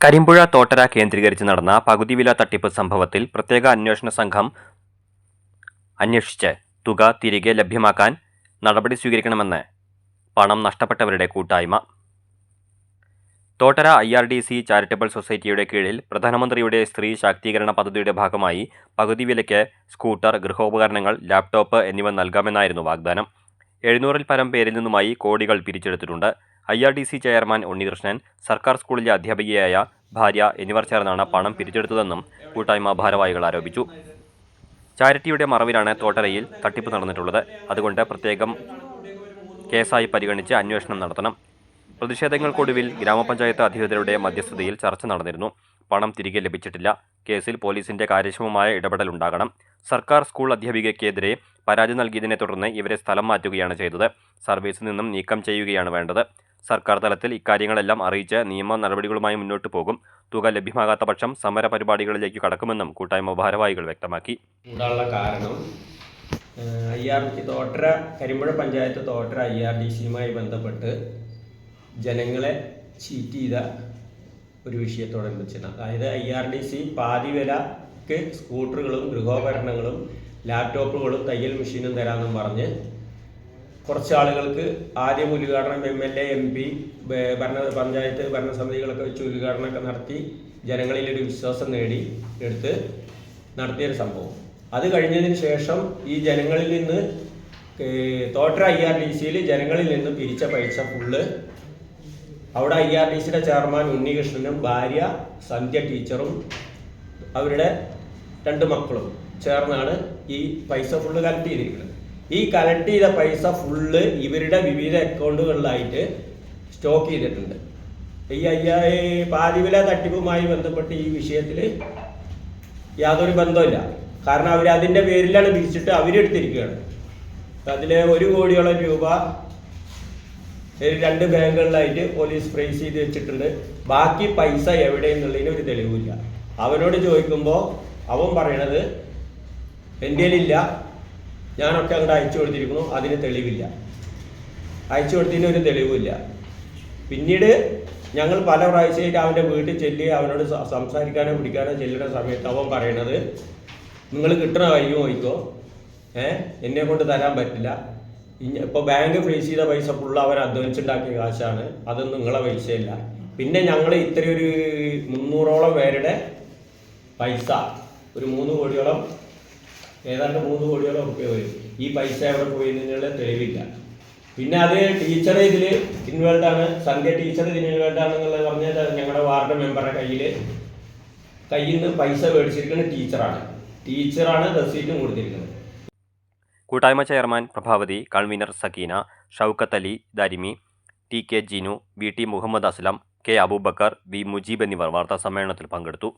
കരിമ്പുഴ തോട്ടര കേന്ദ്രീകരിച്ച് നടന്ന പകുതി വില തട്ടിപ്പ് സംഭവത്തിൽ പ്രത്യേക അന്വേഷണ സംഘം അന്വേഷിച്ച് തുക തിരികെ ലഭ്യമാക്കാൻ നടപടി സ്വീകരിക്കണമെന്ന് പണം നഷ്ടപ്പെട്ടവരുടെ കൂട്ടായ്മ. Thottara I R D C charitable സൊസൈറ്റിയുടെ കീഴിൽ പ്രധാനമന്ത്രിയുടെ സ്ത്രീ ശാക്തീകരണ പദ്ധതിയുടെ ഭാഗമായി പകുതി വിലയ്ക്ക് സ്കൂട്ടർ ഗൃഹോപകരണങ്ങൾ ലാപ്ടോപ്പ് എന്നിവ നൽകാമെന്നായിരുന്നു വാഗ്ദാനം. എഴുന്നൂറിൽ പരം പേരിൽ നിന്നുമായി കോടികൾ പിരിച്ചെടുത്തിട്ടുണ്ട്. I R D C chairman Unnikrishnan സർക്കാർ സ്കൂളിലെ അധ്യാപികയായ ഭാര്യ എന്നിവർ ചേർന്നാണ് പണം പിരിച്ചെടുത്തതെന്നും കൂട്ടായ്മ ഭാരവാഹികൾ ആരോപിച്ചു. ചാരിറ്റിയുടെ മറവിലാണ് തോട്ടരയിൽ തട്ടിപ്പ് നടന്നിട്ടുള്ളത്. അതുകൊണ്ട് പ്രത്യേകം കേസായി പരിഗണിച്ച് അന്വേഷണം നടത്തണം. പ്രതിഷേധങ്ങൾക്കൊടുവിൽ ഗ്രാമപഞ്ചായത്ത് അധികൃതരുടെ മധ്യസ്ഥതയിൽ ചർച്ച നടന്നിരുന്നു. പണം തിരികെ ലഭിച്ചിട്ടില്ല. കേസിൽ പോലീസിന്റെ കാര്യക്ഷമമായ ഇടപെടൽ ഉണ്ടാകണം സർക്കാർ സ്കൂൾ അധ്യാപികയ്ക്കെതിരെ പരാതി നൽകിയതിനെ തുടർന്ന് ഇവരെ സ്ഥലം മാറ്റുകയാണ് ചെയ്തത്. സർവീസിൽ നിന്നും നീക്കം ചെയ്യുകയാണ് വേണ്ടത്. സർക്കാർ തലത്തിൽ ഇക്കാര്യങ്ങളെല്ലാം അറിയിച്ച് നിയമ നടപടികളുമായി മുന്നോട്ട് പോകും. തുക ലഭ്യമാകാത്ത പക്ഷം സമര പരിപാടികളിലേക്ക് കടക്കുമെന്നും കൂട്ടായ്മ ഭാരവാഹികൾ വ്യക്തമാക്കി. കാരണം Thottara Karimpuzha panchayat Thottara I R D സിയുമായി ബന്ധപ്പെട്ട് ജനങ്ങളെ ചീറ്റ് ചെയ്ത ഒരു വിഷയത്തോടനുബന്ധിച്ചാണ്. അതായത് ഐ ആർ ഡി സി പാതി വിലക്ക് സ്കൂട്ടറുകളും ഗൃഹോപകരണങ്ങളും ലാപ്ടോപ്പുകളും തയ്യൽ മെഷീനും തരാമെന്നും പറഞ്ഞ് കുറച്ച് ആളുകൾക്ക് ആദ്യം ഉദ്ഘാടനം M L A M P ഭരണ പഞ്ചായത്ത് ഭരണസമിതികളൊക്കെ വെച്ച് ഉദ്ഘാടനമൊക്കെ നടത്തി ജനങ്ങളിൽ ഒരു വിശ്വാസം നേടി എടുത്ത് നടത്തിയൊരു സംഭവം. അത് കഴിഞ്ഞതിന് ശേഷം ഈ ജനങ്ങളിൽ നിന്ന് തോട്ടര ഐ ആർ ഡി സിയിൽ ജനങ്ങളിൽ നിന്ന് പിരിച്ച പൈസ ഫുള്ള് അവിടെ ഐ ആർ ഡി സിയുടെ ചെയർമാൻ ഉണ്ണികൃഷ്ണനും ഭാര്യ സന്ധ്യ ടീച്ചറും അവരുടെ രണ്ട് മക്കളും ചേർന്നാണ് ഈ പൈസ ഫുള്ള് കളക്ട് ചെയ്തിരിക്കുന്നത്. ഈ കളക്ട് ചെയ്ത പൈസ ഫുള്ള് ഇവരുടെ വിവിധ അക്കൗണ്ടുകളിലായിട്ട് സ്റ്റോക്ക് ചെയ്തിട്ടുണ്ട്. ഈ അയ്യായി പാതിവില തട്ടിപ്പുമായി ബന്ധപ്പെട്ട് ഈ വിഷയത്തിൽ യാതൊരു ബന്ധമില്ല കാരണം അവർ അതിന്റെ പേരിലാണ് തിരിച്ചിട്ട് അവരെടുത്തിരിക്കുകയാണ് അതിൽ ഒരു കോടിയോളം രൂപ രണ്ട് ബാങ്കുകളിലായിട്ട് പോലീസ് പ്രൈസ് ചെയ്ത് വെച്ചിട്ടുണ്ട്. ബാക്കി പൈസ എവിടെയെന്നുള്ളതിന് ഒരു തെളിവില്ല അവനോട് ചോദിക്കുമ്പോൾ അവൻ പറയണത് എന്റെ ഇല്ല. ഞാനൊക്കെ അങ്ങോട്ട് അയച്ചു കൊടുത്തിരിക്കുന്നു. അതിന് തെളിവില്ല. അയച്ചു കൊടുത്തതിന് ഒരു തെളിവില്ല പിന്നീട് ഞങ്ങൾ പല പ്രാവശ്യമായിട്ട് അവന്റെ വീട്ടിൽ ചെല്ലി അവനോട് സംസാരിക്കാനോ പിടിക്കാനോ ചെല്ലുന്ന സമയത്ത് അവൻ പറയണത് നിങ്ങൾ കിട്ടണ വഴിയും പോയിക്കോ. ഏ? എന്നെ കൊണ്ട് തരാൻ പറ്റില്ല. ഇപ്പോൾ ബാങ്ക് ഫ്രീസ് ചെയ്ത പൈസ ഫുള്ള് അവർ അധ്വാനിച്ചുണ്ടാക്കിയ കാശാണ്. അതൊന്നും നിങ്ങളെ പൈസയല്ല. പിന്നെ ഞങ്ങൾ ഇത്രയൊരു മുന്നൂറോളം പേരുടെ പൈസ ഒരു മൂന്ന് കോടിയോളം ഏതാണ്ട് മൂന്ന് കോടിയോളം റുപ്യ വരും. ഈ പൈസ എവിടെ പോയി എന്നുള്ള തെളിവില്ല. പിന്നെ അത് ടീച്ചർ ഇതിൽ ഇൻവേൾഡ് ആണ്. സന്ധ്യ ടീച്ചർ ഇതിന് ഇൻവോൾവ് ആണെന്നുള്ളത് പറഞ്ഞാൽ ഞങ്ങളുടെ വാർഡ് മെമ്പറുടെ കയ്യിൽ കയ്യിൽ നിന്ന് പൈസ മേടിച്ചിരിക്കുന്ന ടീച്ചറാണ് ടീച്ചറാണ് റെസീറ്റും കൊടുത്തിരിക്കുന്നത്. കൂട്ടായ്മ chairman Prabhavathi convener Sakeena Shoukath Ali Darimi T K Jinu V T Muhammad Aslam K Abubakar V Mujeeb എന്നിവർ വാർത്താ സമ്മേളനത്തിൽ പങ്കെടുത്തു.